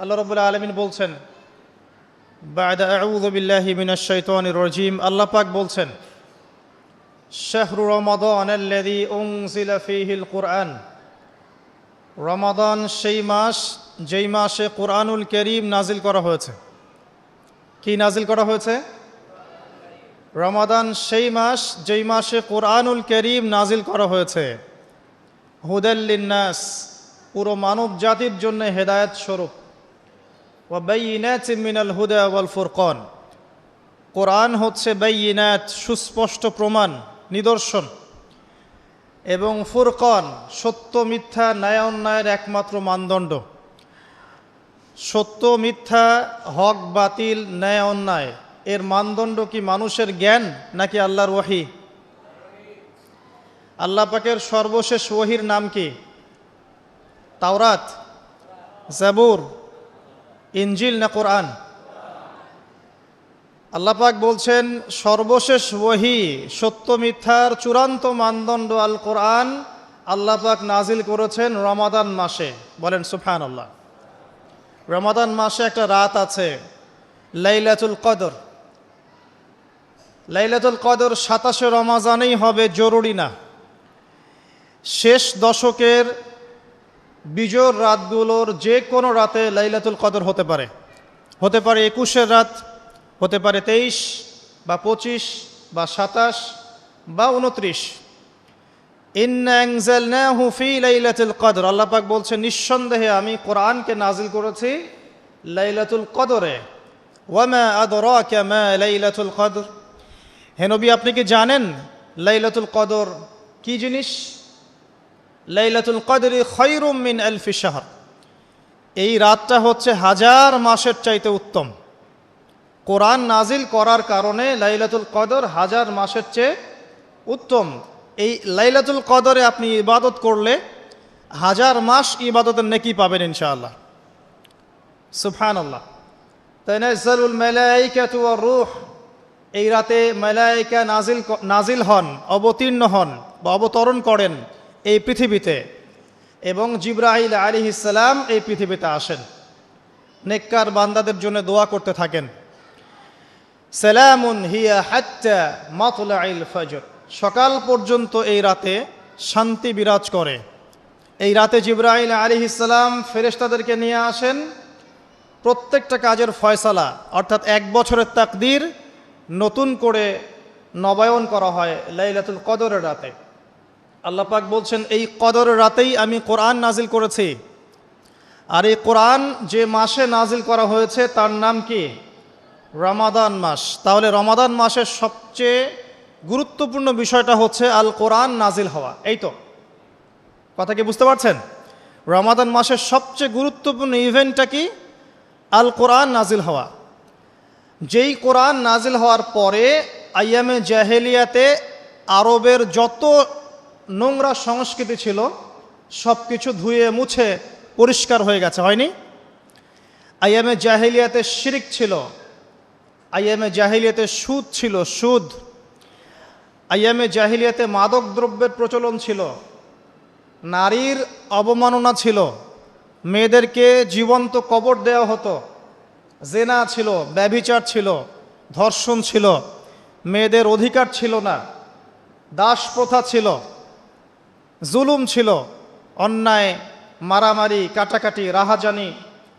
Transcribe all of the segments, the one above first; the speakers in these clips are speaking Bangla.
আল্লাহ রবুল্লা আলমিন বলছেন রজিম। আল্লাহ পাক বলছেন, শাহরু রমাদিল কোরআন। রমাদান সেই মাস, যেই মাসে কোরআনুল করিম নাজিল করা হয়েছে। কি নাজিল করা হয়েছে? রমাদান সেই মাস, যেই মাসে কোরআনুল করিম নাজিল করা হয়েছে। হুদাল্লিন্নাস পুরো মানব জাতির জন্য হেদায়ত স্বরূপ। ফুরকন। কোরআন হচ্ছে বাইনাত, সুস্পষ্ট প্রমাণ, নিদর্শন। এবং ফুরকন, সত্য, মিথ্যা, ন্যায়, অন্যায়ের একমাত্র মানদণ্ড। সত্য, মিথ্যা, হক, বাতিল, ন্যায়, অন্যায়, এর মানদণ্ড কি মানুষের জ্ঞান নাকি আল্লাহর ওয়াহি আল্লাহ পাকের সর্বশেষ ওহির নাম কি? তাওরাত, জাবুর। ইঞ্জিল না কোরআন? আল্লাহ পাক বলছেন, সর্বশেষ ওহি, সত্য মিথ্যার চূড়ান্ত মানদণ্ড আল কোরআন আল্লাহ পাক নাজিল করেছেন রমাদান মাসে। বলেন সুফান আল্লাহ রমাদান মাসে একটা রাত আছে, লাইলাতুল কদর। লাইলাতুল কদর সাতাশে রমাজানেই হবে, জরুরি না। শেষ দশকের বিজোর রাতগুলোর যে কোনো রাতে লাইলাতুল কদর হতে পারে। হতে পারে একুশের রাত, হতে পারে তেইশ বা পঁচিশ বা সাতাশ বা উনত্রিশ লাইলাতুল কদর। আল্লাহ পাক বলছে, নিঃসন্দেহে আমি কোরআনকে নাজিল করেছি লাইলাতুল কদরে। লাইলাতুল কদর। হে নবী, আপনি কি জানেন লাইলাতুল কদর কি জিনিস? লাইলাতুল কদরি খৈরুম মিন আলফি শাহর। এই রাতটা হচ্ছে হাজার মাসের চাইতে উত্তম। কোরআন নাজিল করার কারণে লাইলাতুল কদর হাজার মাসের চেয়ে উত্তম। এই লাইলাতুল কদরে আপনি ইবাদত করলে হাজার মাস ইবাদতের নেকি পাবেন ইনশাআল্লাহ। সুফান আল্লাহ তাইনাজ্জালুল মালাইকাতু রূহ। এই রাতে মালাইকা নাজিল নাজিল হন, অবতীর্ণ হন বা অবতরণ করেন। এই পৃথিবীতে এবং জিব্রাহিল আলী ইসালাম এই পৃথিবীতে আসেন। নেককার বান্দাদের জন্য দোয়া করতে থাকেন। সালামুন হিয়া হাত্তা মাতলাইল ফজর। সকাল পর্যন্ত এই রাতে শান্তি বিরাজ করে। এই রাতে জিব্রাহিল আলী ইসালাম ফেরেশতাদেরকে নিয়ে আসেন। প্রত্যেকটা কাজের ফয়সালা, অর্থাৎ এক বছরের তাকদির নতুন করে নবায়ন করা হয় লাইলাতুল কদরের রাতে। আল্লাহ পাক বলছেন, এই কদরের রাতেই আমি কোরআন নাজিল করেছি। আর এই কোরআন যে মাসে নাজিল করা হয়েছে, তার নাম কি? রমাদান মাস। তাহলে রমাদান মাসের সবচেয়ে গুরুত্বপূর্ণ বিষয়টা হচ্ছে আল কোরআন নাজিল হওয়া। এই তো। কথা কি বুঝতে পারছেন? রমাদান মাসের সবচেয়ে গুরুত্বপূর্ণ ইভেন্টটা কি? আল কোরআন নাজিল হওয়া। যেই কোরআন নাজিল হওয়ার পরে আইয়ামে জাহেলিয়াতে আরবের যত নোংরা সংস্কৃতি ছিল সব কিছু ধুয়ে মুছে পরিষ্কার হয়ে গেছে, হয়নি? আইয়ামে জাহেলিয়াতে শিরিক ছিল আইয়ামে জাহিলিয়াতে সুদ ছিল, সুদ। আইয়ামে জাহিলিয়াতে মাদক দ্রব্যের প্রচলন ছিল, নারীর অবমাননা ছিল, মেয়েদেরকে জীবন্ত কবর দেওয়া হতো, জেনা ছিল, ব্যভিচার ছিল, ধর্ষণ ছিল, মেয়েদের অধিকার ছিল না, দাস প্রথা ছিল জুলুম ছিল, অন্যায়, মারামারি, কাটাকাটি, রাহাজানি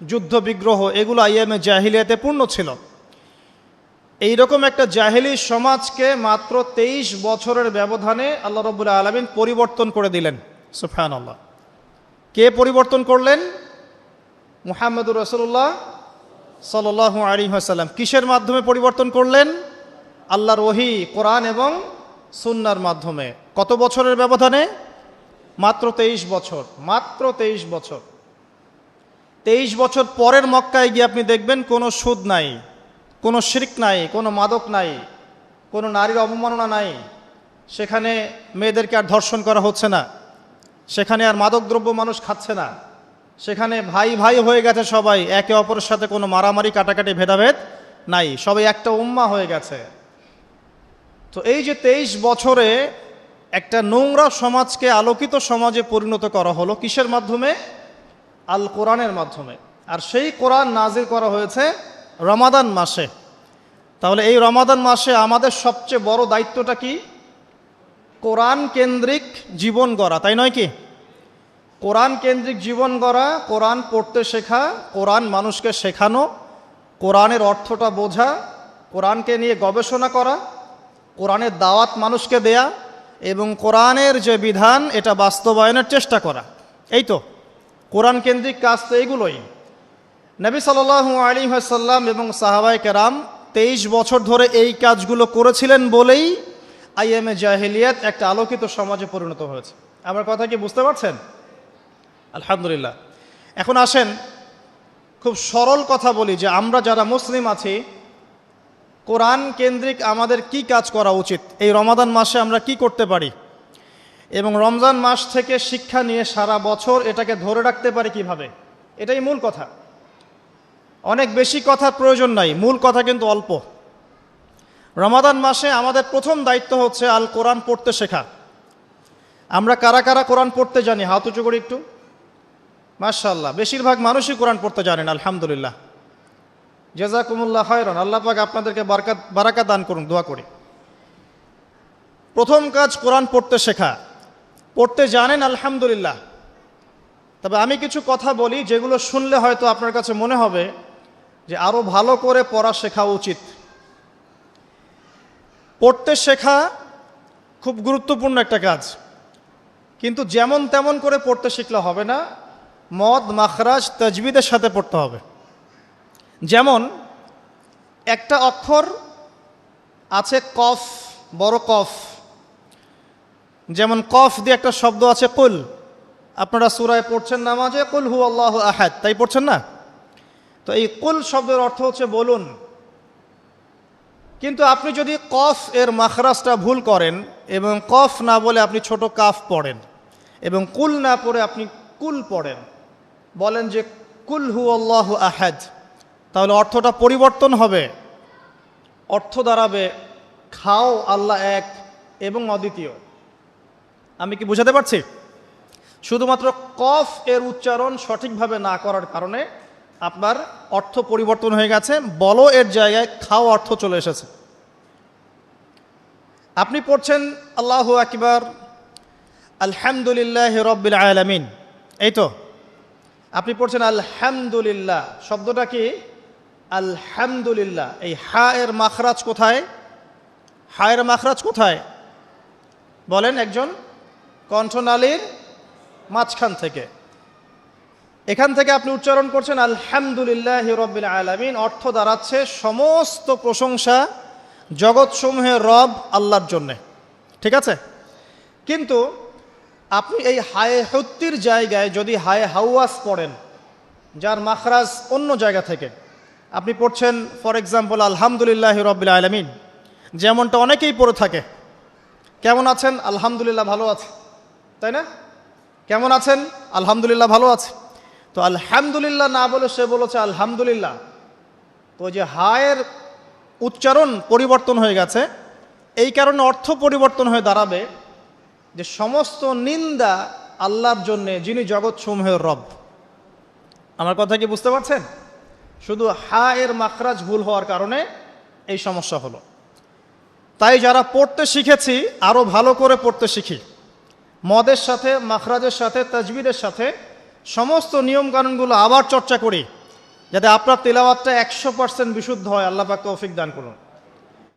যুদ্ধ বিগ্রহ এগুলো আইএমএ জাহিলিয়াতে পূর্ণ ছিল। এইরকম একটা জাহেলি সমাজকে মাত্র তেইশ বছরের ব্যবধানে আল্লাহ রবুল্লা আলমিন পরিবর্তন করে দিলেন। সুফান আল্লাহ কে পরিবর্তন করলেন? মুহাম্মদুর রসুল্লাহ সাল্লাহ আলী হাসাল্লাম কিসের মাধ্যমে পরিবর্তন করলেন? আল্লাহর ওহি, কোরআন এবং সুন্নার মাধ্যমে। কত বছরের ব্যবধানে? মাত্র তেইশ বছর, মাত্র তেইশ বছর। তেইশ বছর পরের মক্কায় গিয়ে আপনি দেখবেন কোনো সুদ নাই, কোনো শিরিক নাই, কোনো মাদক নাই, কোনো নারীর অবমাননা নাই। সেখানে মেয়েদেরকে আর ধর্ষণ করা হচ্ছে না। সেখানে আর মাদকদ্রব্য মানুষ খাচ্ছে না। সেখানে ভাই ভাই হয়ে গেছে সবাই, একে অপরের সাথে কোনো মারামারি, কাটাকাটি, ভেদাভেদ নাই। সবাই একটা উম্মা হয়ে গেছে। তো এই যে তেইশ বছরে একটা নোংরা সমাজকে আলোকিত সমাজে পরিণত করা হলো কিসের মাধ্যমে? আল কোরআনের মাধ্যমে। আর সেই কোরআন নাজির করা হয়েছে রমাদান মাসে। তাহলে এই রমাদান মাসে আমাদের সবচেয়ে বড় দায়িত্বটা কি? কোরআন কেন্দ্রিক জীবন গড়া, তাই নয় কি? কোরআন কেন্দ্রিক জীবন গড়া, কোরআন পড়তে শেখা, কোরআন মানুষকে শেখানো, কোরআনের অর্থটা বোঝা, কোরআনকে নিয়ে গবেষণা করা, কোরআনের দাওয়াত মানুষকে দেয়া এবং কোরআনের যে বিধান, এটা বাস্তবায়নের চেষ্টা করা। এই তো, কোরআন কেন্দ্রিক কাজ তো এইগুলোই নবী সাল্লু আলী সাল্লাম এবং সাহাবাই কেরাম তেইশ বছর ধরে এই কাজগুলো করেছিলেন বলেই আইএমএ জাহিলিয়াত একটা আলোকিত সমাজে পরিণত হয়েছে। আমার কথা কি বুঝতে পারছেন? আলহামদুলিল্লাহ। এখন আসেন, খুব সরল কথা বলি যে আমরা যারা মুসলিম আছি কোরআন কেন্দ্রিক আমাদের কি কাজ করা উচিত? এই রমাদান মাসে আমরা কি করতে পারি? এবং রমজান মাস থেকে শিক্ষা নিয়ে সারা বছর এটাকে ধরে রাখতে পারি কীভাবে? এটাই মূল কথা। অনেক বেশি কথার প্রয়োজন নাই, মূল কথা কিন্তু অল্প। রমাদান মাসে আমাদের প্রথম দায়িত্ব হচ্ছে আল কোরআন পড়তে শেখা। আমরা কারা কারা কোরআন পড়তে জানি? হাত উঁচু করি একটু। মার্শাল্লাহ বেশিরভাগ মানুষই কোরআন পড়তে জানেন, আলহামদুলিল্লাহ। জেজাকুমুল্লাহ হয়রন আল্লাহ পাক আপনাদেরকে বারকাত বারাকা দান করুন, দোয়া করি। প্রথম কাজ কোরআন পড়তে শেখা। পড়তে জানেন, আলহামদুলিল্লাহ। তবে আমি কিছু কথা বলি যেগুলো শুনলে হয়তো আপনার কাছে মনে হবে যে আরও ভালো করে পড়া শেখা উচিত। পড়তে শেখা খুব গুরুত্বপূর্ণ একটা কাজ। কিন্তু যেমন তেমন করে পড়তে শিখলে হবে না, মদ, মাখরাজ, তজবিদের সাথে পড়তে হবে। যেমন, একটা অক্ষর আছে কফ, বড় কফ। যেমন, কফ দিয়ে একটা শব্দ আছে কুল। আপনারা সুরায় পড়ছেন নামাজে, কুল হু আল্লাহ আহাদ। তাই পড়ছেন না? তো এই কুল শব্দের অর্থ হচ্ছে বলুন। কিন্তু আপনি যদি কফ এর মাখরাজটা ভুল করেন এবং কফ না বলে আপনি ছোট কাফ পড়েন এবং কুল না পড়ে আপনি কুল পড়েন, বলেন যে কুল হু আল্লাহ আহাদ। তাহলে অর্থটা পরিবর্তন হবে। অর্থ দাঁড়াবে খাও আল্লাহ এক এবং অদ্বিতীয়। আমি কি বুঝাতে পারছি? শুধুমাত্র কফ এর উচ্চারণ সঠিকভাবে না করার কারণে আপনার অর্থ পরিবর্তন হয়ে গেছে, বলো এর জায়গায় খাও অর্থ চলে এসেছে। আপনি পড়ছেন আল্লাহ আকবার, আলহামদুলিল্লাহ রব্বিল আলামিন। এই তো, আপনি পড়ছেন আলহামদুলিল্লাহ, শব্দটা কি? আলহামদুলিল্লাহ। এই হা এর মাখরাজ কোথায়? হা এর মাখরাজ কোথায়? বলেন একজন কণ্ঠনালীর মাঝখান থেকে। এখান থেকে আপনি উচ্চারণ করছেন, আলহামদুলিল্লাহ রব্বিল আলামিন অর্থ দাঁড়াচ্ছে সমস্ত প্রশংসা জগৎসমূহের রব আল্লাহর জন্যে। ঠিক আছে? কিন্তু আপনি এই হায়ে হত্তির জায়গায় যদি হায়ে হাওয়াস পড়েন, যার মাখরাজ অন্য জায়গা থেকে আপনি পড়ছেন ফর এক্সাম্পল আলহামদুলিল্লাহ রব্বিল আলমিন। যেমনটা অনেকেই পড়ে থাকে। কেমন আছেন? আলহামদুলিল্লাহ ভালো আছে। তাই না? কেমন আছেন? আলহামদুলিল্লাহ ভালো আছে। তো আলহামদুলিল্লাহ না বলে সে বলেছে আলহামদুলিল্লাহ। তো যে হায়ের উচ্চারণ পরিবর্তন হয়ে গেছে। এই কারণে অর্থ পরিবর্তন হয়ে দাঁড়াবে যে সমস্ত নিন্দা আল্লাহর জন্যে যিনি জগৎসমূহের রব। আমার কথা কি বুঝতে পারছেন? শুধু হা এর মাখরাজ ভুল হওয়ার কারণে এই সমস্যা হলো। তাই যারা পড়তে শিখেছি আরও ভালো করে পড়তে শিখি। মদের সাথে, মাখরাজের সাথে তাজবিদের সাথে সমস্ত নিয়মকানুনগুলো আবার চর্চা করি, যাতে আপনার তেলাওয়াতটা একশো পার্সেন্ট বিশুদ্ধ হয়। আল্লাহ পাক তৌফিক দান করুন।